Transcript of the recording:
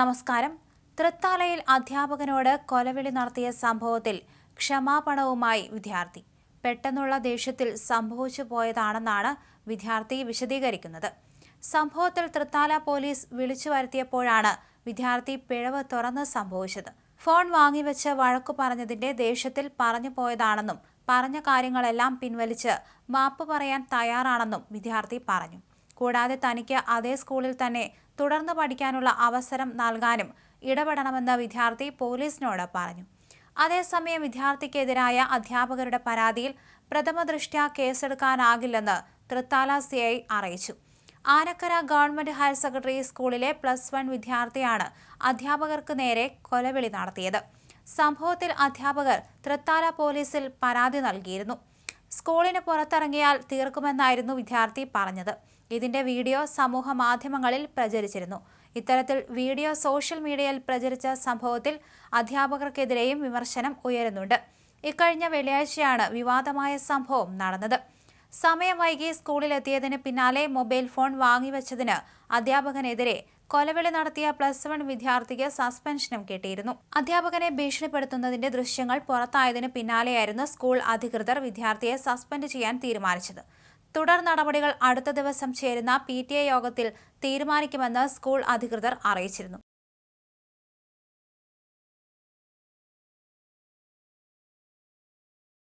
നമസ്കാരം. തൃത്താലയിൽ അധ്യാപകനോട് കൊലവിളി നടത്തിയ സംഭവത്തിൽ ക്ഷമാപണവുമായി വിദ്യാർത്ഥി. പെട്ടെന്നുള്ള ദേഷ്യത്തിൽ സംഭവിച്ചു പോയതാണെന്നാണ് വിദ്യാർത്ഥി വിശദീകരിക്കുന്നത്. സംഭവത്തിൽ തൃത്താല പോലീസ് വിളിച്ചു വരുത്തിയപ്പോഴാണ് വിദ്യാർത്ഥി പിഴവ് തുറന്ന് സംഭവിച്ചത്. ഫോൺ വാങ്ങിവെച്ച് വഴക്കു പറഞ്ഞതിന്റെ ദേഷ്യത്തിൽ പറഞ്ഞു പോയതാണെന്നും പറഞ്ഞ കാര്യങ്ങളെല്ലാം പിൻവലിച്ച് മാപ്പ് പറയാൻ തയ്യാറാണെന്നും വിദ്യാർത്ഥി പറഞ്ഞു. കൂടാതെ തനിക്ക് അതേ സ്കൂളിൽ തന്നെ തുടർന്ന് പഠിക്കാനുള്ള അവസരം നൽകാനും ഇടപെടണമെന്ന് വിദ്യാർത്ഥി പോലീസിനോട് പറഞ്ഞു. അതേസമയം വിദ്യാർത്ഥിക്കെതിരായ അധ്യാപകരുടെ പരാതിയിൽ പ്രഥമ പ്രഥമദൃഷ്ട്യാ കേസെടുക്കാനാകില്ലെന്ന് തൃത്താല സി ഐ അറിയിച്ചു. ആനക്കര ഗവൺമെന്റ് ഹയർ സെക്കൻഡറി സ്കൂളിലെ പ്ലസ് വൺ വിദ്യാർത്ഥിയാണ് അധ്യാപകർക്ക് നേരെ കൊലവിളി നടത്തിയത്. സംഭവത്തിൽ അധ്യാപകർ തൃത്താല പോലീസിൽ പരാതി നൽകിയിരുന്നു. സ്കൂളിന് പുറത്തിറങ്ങിയാൽ തീർക്കുമെന്നായിരുന്നു വിദ്യാർത്ഥി പറഞ്ഞത്. ഇതിന്റെ വീഡിയോ സമൂഹ മാധ്യമങ്ങളിൽ പ്രചരിച്ചിരുന്നു. ഇത്തരത്തിൽ വീഡിയോ സോഷ്യൽ മീഡിയയിൽ പ്രചരിച്ച സംഭവത്തിൽ അധ്യാപകർക്കെതിരെയും വിമർശനം ഉയരുന്നുണ്ട്. ഇക്കഴിഞ്ഞ വെള്ളിയാഴ്ചയാണ് വിവാദമായ സംഭവം നടന്നത്. സമയം വൈകി സ്കൂളിലെത്തിയതിന് പിന്നാലെ മൊബൈൽ ഫോൺ വാങ്ങിവെച്ചതിന് അധ്യാപകനെതിരെ കൊലവിളി നടത്തിയ പ്ലസ് വൺ വിദ്യാർത്ഥിക്ക് സസ്പെൻഷനും കിട്ടിയിരുന്നു. അധ്യാപകനെ ഭീഷണിപ്പെടുത്തുന്നതിന്റെ ദൃശ്യങ്ങൾ പുറത്തായതിന് പിന്നാലെയായിരുന്നു സ്കൂൾ അധികൃതർ വിദ്യാർത്ഥിയെ സസ്പെൻഡ് ചെയ്യാൻ തീരുമാനിച്ചത്. തുടർ നടപടികൾ അടുത്ത ദിവസം ചേരുന്ന പി യോഗത്തിൽ തീരുമാനിക്കുമെന്ന് സ്കൂൾ അധികൃതർ അറിയിച്ചിരുന്നു.